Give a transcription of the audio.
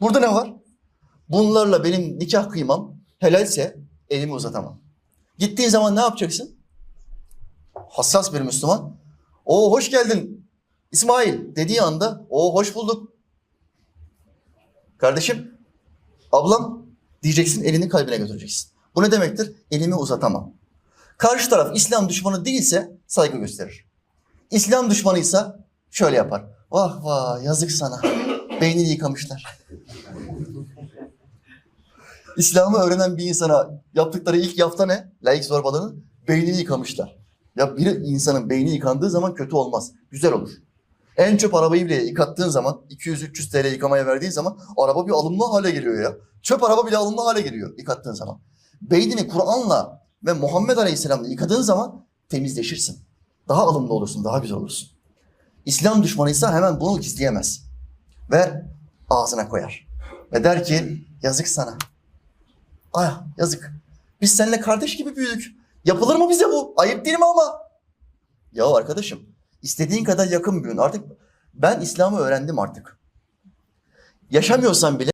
Burada ne var? Bunlarla benim nikah kıymam helalse elimi uzatamam. Gittiğin zaman ne yapacaksın? Hassas bir Müslüman. O hoş geldin İsmail dediği anda o hoş bulduk. Kardeşim, ablam diyeceksin elini kalbine götüreceksin. Bu ne demektir? Elimi uzatamam. Karşı taraf İslam düşmanı değilse saygı gösterir. İslam düşmanıysa şöyle yapar. Vah vah yazık sana. Beynini yıkamışlar. İslam'ı öğrenen bir insana yaptıkları ilk yapta ne? Laik zorbalığının beynini yıkamışlar. Ya bir insanın beyni yıkandığı zaman kötü olmaz. Güzel olur. En çöp arabayı bile yıkattığın zaman 200-300 TL yıkamaya verdiğin zaman araba bir alımlı hale geliyor ya. Çöp araba bile alımlı hale geliyor yıkattığın zaman. Beynini Kur'an'la ve Muhammed Aleyhisselam'la yıkadığın zaman temizleşirsin. Daha alımlı olursun, daha güzel olursun. İslam düşmanıysa hemen bunu gizleyemez. Ver ağzına koyar. Ve der ki yazık sana. Ay yazık. Biz seninle kardeş gibi büyüdük. Yapılır mı bize bu? Ayıp değil mi ama? Ya arkadaşım istediğin kadar yakın büyün. Artık ben İslam'ı öğrendim artık. Yaşamıyorsan bile